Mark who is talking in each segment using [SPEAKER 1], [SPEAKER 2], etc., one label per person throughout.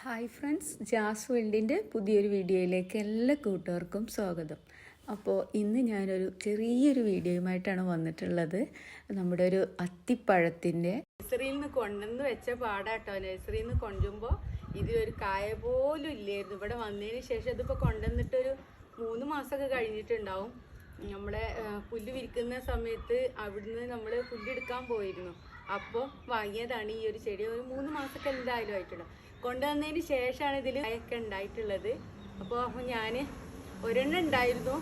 [SPEAKER 1] Hi friends jazz വേൾഡിന്റെ പുതിയൊരു വീഡിയോയിലേക്ക് എല്ലാ കൂട്ടുകാർക്കും സ്വാഗതം. അപ്പോൾ ഇന്ന് ഞാനൊരു ചെറിയൊരു വീഡിയോയുമായിട്ടാണ് വന്നിട്ടുള്ളത്. നമ്മുടെ ഒരു അത്തിപ്പഴത്തിന്റെ നഴ്സറിയിൽ നിന്ന് കൊണ്ടുവന്ന് വെച്ച പാടാട്ടോ. നഴ്സറിയിൽ നിന്ന് കൊണ്ടുമ്പോൾ ഇതിലൊരു കായ പോലും ഇല്ലായിരുന്നു. ഇവിടെ വന്നതിന് ശേഷം ഇതിപ്പോൾ കൊണ്ടുവന്നിട്ടൊരു മൂന്ന് മാസമൊക്കെ കഴിഞ്ഞിട്ടുണ്ടാവും. നമ്മുടെ ആ, പുല്ല് വിരിക്കുന്ന സമയത്ത് അവിടുന്ന് നമ്മൾ പുല്ലെടുക്കാൻ പോയിരുന്നു. അപ്പോൾ വാങ്ങിയതാണ് ഈ ഒരു ചെടി. ഒരു മൂന്ന് മാസമൊക്കെ എന്തായാലും ആയിട്ടുള്ളൂ കൊണ്ടുവന്നതിന് ശേഷമാണ് ഇതിൽ കായൊക്കെ ഉണ്ടായിട്ടുള്ളത്. അപ്പോൾ ഞാൻ ഒരെണ്ണം ഉണ്ടായിരുന്നു.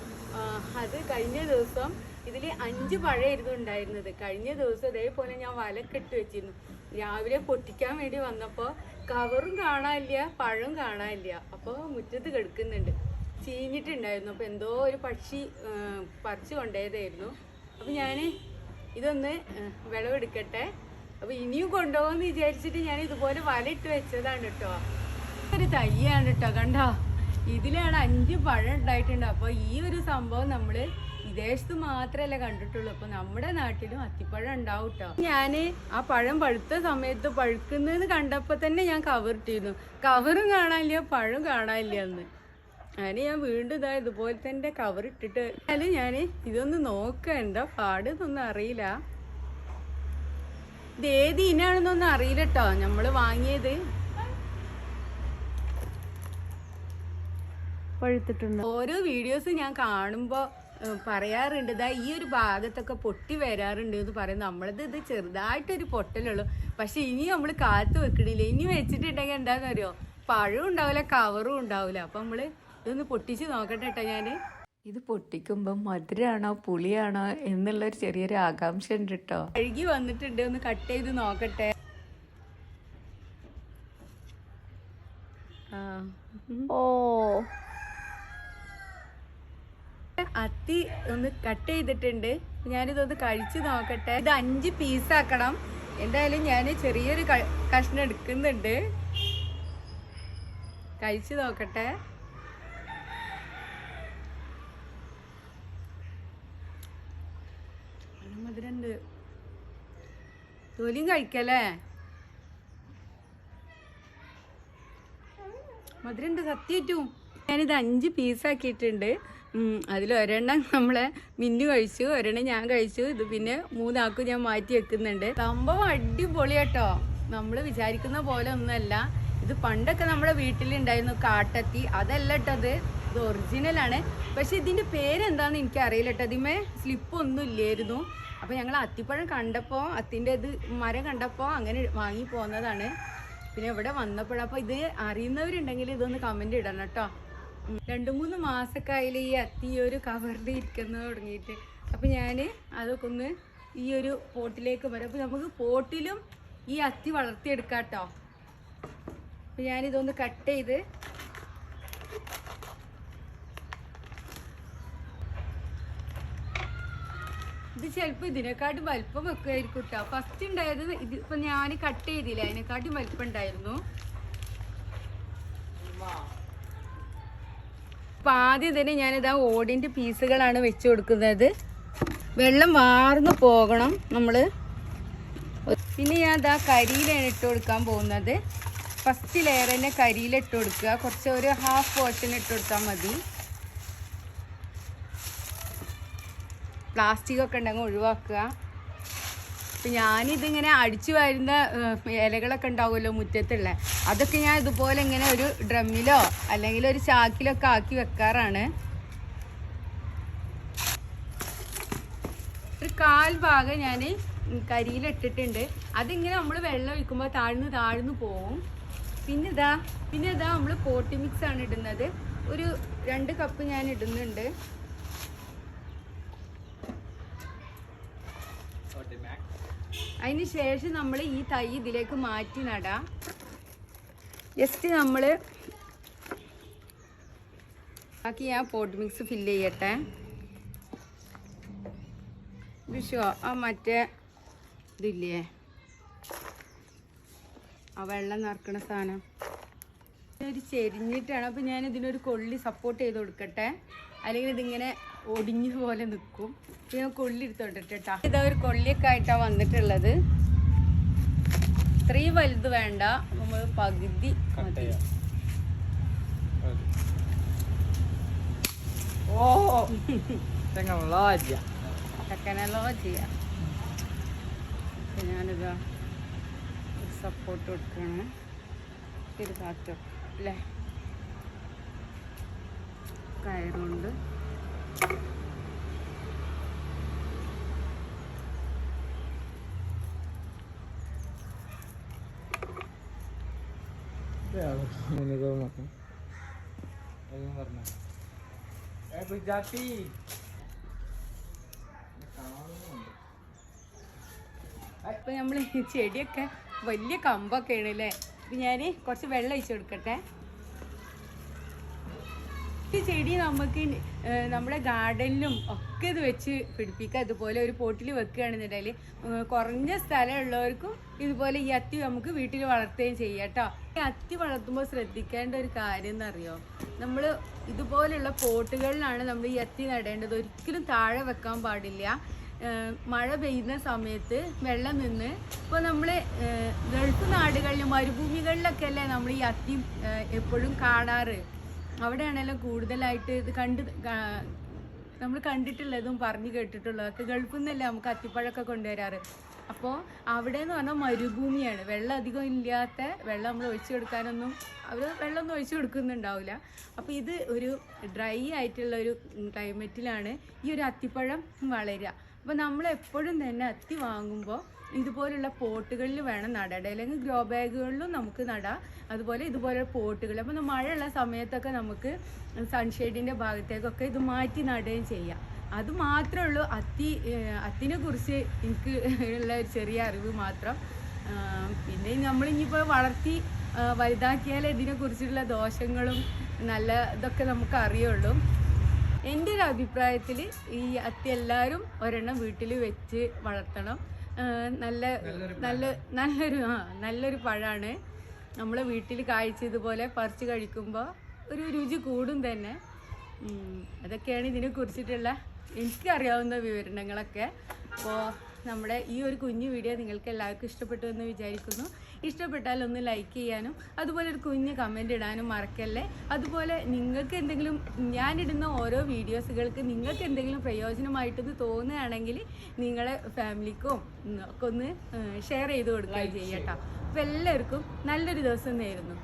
[SPEAKER 1] അത് കഴിഞ്ഞ ദിവസം ഇതിൽ അഞ്ച് പഴമായിരുന്നു ഉണ്ടായിരുന്നത്. കഴിഞ്ഞ ദിവസം ഇതേപോലെ ഞാൻ വലക്കെട്ട് വെച്ചിരുന്നു. രാവിലെ പൊട്ടിക്കാൻ വേണ്ടി വന്നപ്പോൾ കവറും കാണാനില്ല പഴവും കാണാനില്ല. അപ്പോൾ മുറ്റത്ത് കിടക്കുന്നുണ്ട്. ചീഞ്ഞിട്ടുണ്ടായിരുന്നു. അപ്പോൾ എന്തോ ഒരു പക്ഷി പറിച്ചു കൊണ്ടേതായിരുന്നു അപ്പോൾ ഞാൻ ഇതൊന്ന് വിളവെടുക്കട്ടെ. അപ്പോൾ ഇനിയും കൊണ്ടുപോകുമെന്ന് വിചാരിച്ചിട്ട് ഞാൻ ഇതുപോലെ വലയിട്ട് വെച്ചതാണ് കേട്ടോ. ഒരു തയ്യാണ് കേട്ടോ കണ്ടോ? ഇതിലാണ് അഞ്ച് പഴം ഉണ്ടായിട്ടുണ്ട്. അപ്പോൾ ഈ ഒരു സംഭവം നമ്മൾ വിദേശത്ത് മാത്രമല്ല കണ്ടിട്ടുള്ളൂ. അപ്പോൾ നമ്മുടെ നാട്ടിലും അത്തിപ്പഴം ഉണ്ടാവും കേട്ടോ. ഞാൻ ആ പഴം പഴുത്ത സമയത്ത് പഴുക്കുന്നത് കണ്ടപ്പോൾ തന്നെ ഞാൻ കവറിട്ടിരുന്നു കവറും കാണാനില്ല പഴം കാണാനില്ല എന്ന് അതിന് ഞാൻ വീണ്ടും ഇതാ ഇതുപോലെ തന്നെ കവറിട്ടിട്ട് ഇട്ടിട്ട് ഞാൻ ഇതൊന്ന് നോക്കണ്ട ഇതൊന്നും അറിയില്ല. ഇത് ഏത് ഇനാണെന്നൊന്നും അറിയില്ല കേട്ടോ നമ്മൾ വാങ്ങിയത്
[SPEAKER 2] പഴുത്തിട്ടുണ്ട്.
[SPEAKER 1] ഓരോ വീഡിയോസ് ഞാൻ കാണുമ്പോൾ പറയാറുണ്ട് ഇതാ ഈ ഒരു ഭാഗത്തൊക്കെ പൊട്ടി വരാറുണ്ട് എന്ന് പറയും. നമ്മളത് ഇത് ചെറുതായിട്ടൊരു പൊട്ടലുള്ളൂ. പക്ഷെ ഇനി നമ്മൾ കാത്തു വെക്കണില്ല. ഇനി വെച്ചിട്ടുണ്ടെങ്കിൽ എന്താന്ന് അറിയോ പഴവും ഉണ്ടാവില്ല കവറും ഉണ്ടാവില്ല. അപ്പം നമ്മൾ ഇതൊന്ന് പൊട്ടിച്ച് നോക്കട്ടെ കേട്ടോ ഞാൻ. ഇത് പൊട്ടിക്കുമ്പോൾ മധുരമാണോ പുളിയാണോ എന്നുള്ളൊരു ചെറിയൊരു ആകാംക്ഷ ഉണ്ട് കേട്ടോ കഴുകി വന്നിട്ടുണ്ട് ഒന്ന് കട്ട് ചെയ്ത് നോക്കട്ടെ.
[SPEAKER 2] ഓ.
[SPEAKER 1] അത്തി ഒന്ന് കട്ട് ചെയ്തിട്ടുണ്ട്. ഞാനിതൊന്ന് കഴിച്ചു നോക്കട്ടെ. ഇത് അഞ്ച് പീസാക്കണം. എന്തായാലും ഞാൻ ചെറിയൊരു കഷ്ണം എടുക്കുന്നുണ്ട്. കഴിച്ചു നോക്കട്ടെ നല്ല മധുരണ്ട് തൊലിയും കഴിക്കല്ലേ? മധുരണ്ട് സത്യറ്റും. ഞാനിത് അഞ്ച് പീസാക്കിയിട്ടുണ്ട് അതിൽ ഒരെണ്ണം നമ്മളെ മിന്നു കഴിച്ചു ഒരെണ്ണം ഞാൻ കഴിച്ചു. ഇത് പിന്നെ മൂന്നാക്കും ഞാൻ മാറ്റി വെക്കുന്നുണ്ട്. സംഭവം അടിപൊളി കേട്ടോ. നമ്മൾ വിചാരിക്കുന്ന പോലെ ഒന്നുമല്ല. ഇത് പണ്ടൊക്കെ നമ്മുടെ വീട്ടിലുണ്ടായിരുന്നു കാട്ടത്തി. അതല്ല കേട്ടോ അത് ഇത് ഒറിജിനലാണ് പക്ഷെ ഇതിന്റെ പേരെന്താണെന്ന് എനിക്ക് അറിയില്ല കേട്ടോ ഇതിമേ സ്ലിപ്പൊന്നും ഇല്ലായിരുന്നു. അപ്പൊ ഞങ്ങൾ അത്തിപ്പഴം കണ്ടപ്പോൾ അത്തിന്റെ ഇത് മരം കണ്ടപ്പോൾ അങ്ങനെ വാങ്ങി പോന്നതാണ്. പിന്നെ ഇവിടെ വന്നപ്പോൾ അപ്പോൾ ഇത് അറിയുന്നവരുണ്ടെങ്കിൽ ഇതൊന്ന് കമന്റ് ഇടണം കേട്ടോ. രണ്ട് മൂന്ന് മാസമൊക്കെ അതിൽ ഈ അത്തി ഒരു കവറിൽ ഇരിക്കുന്നത് തുടങ്ങിയിട്ട്. അപ്പൊ ഞാൻ അതൊക്കെ ഒന്ന് ഈ ഒരു പോട്ടിലേക്ക് വരാം. അപ്പൊ നമുക്ക് പോട്ടിലും ഈ അത്തി വളർത്തിയെടുക്കാം കേട്ടോ. അപ്പൊ ഞാനിതൊന്ന് കട്ട് ചെയ്ത് ഇത് ചിലപ്പോൾ ഇതിനെക്കാട്ടും വലിപ്പം വെക്കുമായിരിക്കും കേട്ടോ ഫസ്റ്റ് ഉണ്ടായത് ഇത് ഇപ്പൊ ഞാൻ കട്ട് ചെയ്തില്ല? അതിനെക്കാട്ടും വലിപ്പം ഉണ്ടായിരുന്നു. അപ്പൊ ആദ്യം തന്നെ ഞാനിതാ ഓടിന്റെ പീസുകളാണ് വെച്ച് കൊടുക്കുന്നത്. വെള്ളം വാർന്നു പോകണം നമ്മൾ. പിന്നെ ഞാൻ ഇതാ കരിയിലാണ് ഇട്ട് കൊടുക്കാൻ പോകുന്നത്. ഫസ്റ്റ് ലെയർ തന്നെ കരിയിലിട്ട് കൊടുക്കുക. കുറച്ച് ഒരു ഹാഫ് പോർഷൻ ഇട്ട് കൊടുത്താൽ മതി. പ്ലാസ്റ്റിക് ഒക്കെ ഉണ്ടെങ്കിൽ ഒഴിവാക്കുക. അപ്പം ഞാനിതിങ്ങനെ അടിച്ചു വരുന്ന ഇലകളൊക്കെ ഉണ്ടാവുമല്ലോ മുറ്റത്തുള്ള അതൊക്കെ ഞാൻ ഇതുപോലെ ഇങ്ങനെ ഒരു ഡ്രമ്മിലോ അല്ലെങ്കിൽ ഒരു ചാക്കിലൊക്കെ ആക്കി വെക്കാറാണ്. ഒരു കാൽ ഭാഗം ഞാൻ കരിയിലിട്ടിട്ടുണ്ട് അതിങ്ങനെ നമ്മൾ വെള്ളം ഒഴിക്കുമ്പോൾ താഴ്ന്ന് താഴ്ന്നു പോവും. പിന്നെ ഇതാ പിന്നെ ഇതാ നമ്മൾ പോട്ടി മിക്സ് ആണ് ഇടുന്നത്. ഒരു രണ്ട് കപ്പ് ഞാൻ ഇടുന്നുണ്ട്. അതിന് ശേഷം നമ്മൾ ഈ തൈ ഇതിലേക്ക് മാറ്റി നടാം. ജസ്റ്റ് നമ്മൾ ബാക്കി ആ പോട്ട് മിക്സ് ഫില്ല് ചെയ്യട്ടെ. വിഷോ ആ മറ്റേ ഇതില്ലേ? ആ വെള്ളം നിറക്കണ സാധനം. ഒരു ചെരിഞ്ഞിട്ടാണ്. അപ്പം ഞാൻ ഇതിനൊരു കൊള്ളി സപ്പോർട്ട് ചെയ്ത് കൊടുക്കട്ടെ. അല്ലെങ്കിൽ ഇതിങ്ങനെ ഒടിഞ്ഞ പോലെ നിൽക്കും ഞാൻ കൊള്ളി എടുത്തോണ്ടിട്ടാ ഇതാ ഒരു കൊള്ളിയൊക്കെ ആയിട്ടാണ് വന്നിട്ടുള്ളത്. ഇത്രയും വലുത് വേണ്ട. നമ്മൾ പകുതി മതി.
[SPEAKER 2] ഓ.
[SPEAKER 1] ചെയ്യാം. അപ്പൊ ഞാനിതാ സപ്പോർട്ട് കൊടുക്കണം. ഇത് കാറ്റോ അല്ലേ? കയറുകൊണ്ട്
[SPEAKER 2] ഗുജറാത്തി
[SPEAKER 1] ഇപ്പൊ നമ്മൾ ചെടിയൊക്കെ വലിയ കമ്പൊക്കെയാണ് അല്ലേ ഇപ്പൊ ഞാൻ കുറച്ച് വെള്ളം ഒഴിച്ചു കൊടുക്കട്ടെ. ചെടി നമുക്ക് നമ്മുടെ ഗാർഡനിലും ഒക്കെ ഇത് വെച്ച് പിടിപ്പിക്കാം ഇതുപോലെ ഒരു പോട്ടിൽ വെക്കുകയാണെന്നുണ്ടെങ്കിൽ കുറഞ്ഞ സ്ഥലമുള്ളവർക്കും ഇതുപോലെ ഈ അത്തി നമുക്ക് വീട്ടിൽ വളർത്തുകയും ചെയ്യാം കേട്ടോ. ഈ അത്തി വളർത്തുമ്പോൾ ശ്രദ്ധിക്കേണ്ട ഒരു കാര്യം എന്നറിയോ? നമ്മൾ ഇതുപോലെയുള്ള പോട്ടുകളിലാണ് നമ്മൾ ഈ അത്തി നടേണ്ടത്. ഒരിക്കലും താഴെ വെക്കാൻ പാടില്ല. മഴ പെയ്യുന്ന സമയത്ത് വെള്ളം നിന്ന് ഇപ്പോൾ നമ്മൾ ഗൾഫ് നാടുകളിലും മരുഭൂമികളിലൊക്കെ അല്ലേ നമ്മൾ ഈ അത്തി എപ്പോഴും കാണാറ്? അവിടെയാണല്ലോ കൂടുതലായിട്ട് ഇത് കണ്ട് നമ്മൾ കണ്ടിട്ടുള്ളതും പറഞ്ഞു കേട്ടിട്ടുള്ളതൊക്കെ ഗൾഫിൽ നിന്നല്ലേ നമുക്ക് അത്തിപ്പഴമൊക്കെ കൊണ്ടുവരാറ്. അപ്പോൾ അവിടെ എന്ന് പറഞ്ഞാൽ മരുഭൂമിയാണ്. വെള്ളം അധികം ഇല്ലാത്ത വെള്ളം നമ്മൾ ഒഴിച്ചു കൊടുക്കാനൊന്നും അവർ വെള്ളമൊന്നും ഒഴിച്ചു കൊടുക്കുന്നുണ്ടാവില്ല. അപ്പോൾ ഇത് ഒരു ഡ്രൈ ആയിട്ടുള്ള ഒരു ക്ലൈമറ്റിലാണ് ഈ ഒരു അത്തിപ്പഴം വളരുക. അപ്പോൾ നമ്മൾ എപ്പോഴും തന്നെ അത്തി വാങ്ങുമ്പോൾ ഇതുപോലുള്ള പോട്ടുകളിൽ വേണം നടാൻ. അല്ലെങ്കിൽ ഗ്രോ ബാഗുകളിലും നമുക്ക് നടാം. അതുപോലെ ഇതുപോലെ പോട്ടുകൾ. അപ്പോൾ മഴയുള്ള സമയത്തൊക്കെ നമുക്ക് സൺഷെയ്ഡിന്റെ ഭാഗത്തേക്കൊക്കെ ഇത് മാറ്റി നടുകയും ചെയ്യാം. അത് മാത്രമേ ഉള്ളൂ. അത്തി അത്തിനെ കുറിച്ച് എനിക്ക് ഉള്ള ഒരു ചെറിയ അറിവ് മാത്രം. പിന്നെ നമ്മളിനിയിപ്പോൾ വളർത്തി വലുതാക്കിയാൽ ഇതിനെ ഇതിനെക്കുറിച്ചുള്ള ദോഷങ്ങളും നല്ല ഇതൊക്കെ നമുക്ക് അറിയുള്ളൂ. എന്റെ ഒരു അഭിപ്രായത്തിൽ ഈ അത്തി എല്ലാവരും ഒരെണ്ണം വീട്ടിൽ വെച്ച് വളർത്തണം. നല്ല നല്ല നല്ലൊരു ആ നല്ലൊരു പഴമാണ് നമ്മൾ വീട്ടിൽ കായ്ച്ചതുപോലെ പറിച്ച് കഴിക്കുമ്പോൾ ഒരു രുചി കൂടും തന്നെ. അതൊക്കെയാണ് ഇതിനെ കുറിച്ചിട്ടുള്ള എനിക്കറിയാവുന്ന വിവരണങ്ങളൊക്കെ. അപ്പോൾ നമ്മുടെ ഈ ഒരു കുഞ്ഞു വീഡിയോ നിങ്ങൾക്ക് എല്ലാവർക്കും ഇഷ്ടപ്പെട്ടു എന്ന് വിചാരിക്കുന്നു. ഇഷ്ടപ്പെട്ടാൽ ഒന്ന് ലൈക്ക് ചെയ്യാനും അതുപോലെ ഒരു കുഞ്ഞ് കമന്റ് ഇടാനും മറക്കല്ലേ? അതുപോലെ നിങ്ങൾക്ക് എന്തെങ്കിലും ഞാനിടുന്ന ഓരോ വീഡിയോസുകൾക്ക് നിങ്ങൾക്ക് എന്തെങ്കിലും പ്രയോജനമായിട്ടെന്ന് തോന്നുകയാണെങ്കിൽ നിങ്ങളെ ഫാമിലിക്കും ഒക്കെ ഒന്ന് ഷെയർ ചെയ്ത് കൊടുക്കുകയും ചെയ്യട്ടോ അപ്പോൾ എല്ലാവർക്കും നല്ലൊരു ദിവസം നേരുന്നു.